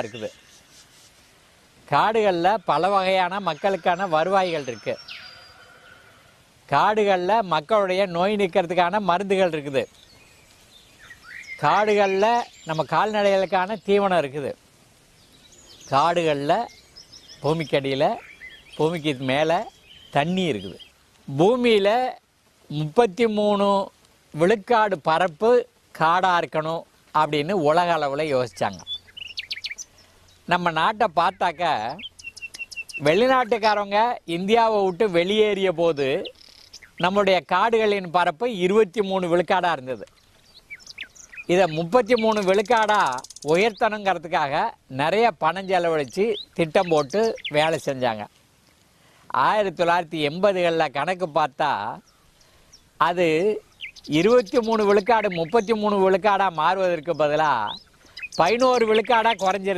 இருக்குது. காடுகளில் பல வகையான மக்களுக்கான வருவாய்கள் இருக்கு. காடுகளில் மக்களுடைய நோய் நிற்கிறதுக்கான மருந்துகள் இருக்குது. காடுகளில் நம்ம கால்நடைகளுக்கான தீவனம் இருக்குது. காடுகளில் பூமிக்கடியில் பூமிக்கு மேலே தண்ணி இருக்குது. பூமியில் முப்பத்தி மூணு விழுக்காடு பரப்பு காடாக இருக்கணும் அப்படின்னு உலக அளவில் யோசித்தாங்க நம்ம நாட்டை பார்த்தாக்க வெளிநாட்டுக்காரவங்க இந்தியாவை விட்டு வெளியேறிய போது நம்முடைய காடுகளின் பரப்பு இருபத்தி மூணு விழுக்காடாக இருந்தது. இதை முப்பத்தி மூணு விழுக்காடாக உயர்த்தணுங்கிறதுக்காக நிறைய பணம் செலவழித்து திட்டம் போட்டு வேலை செஞ்சாங்க. ஆயிரத்தி தொள்ளாயிரத்தி எண்பதுகளில் கணக்கு பார்த்தா அது இருபத்தி மூணு விழுக்காடு முப்பத்தி மூணு விழுக்காடாக மாறுவதற்கு பதிலாக பதினோரு விழுக்காடாக குறைஞ்சிருந்தது.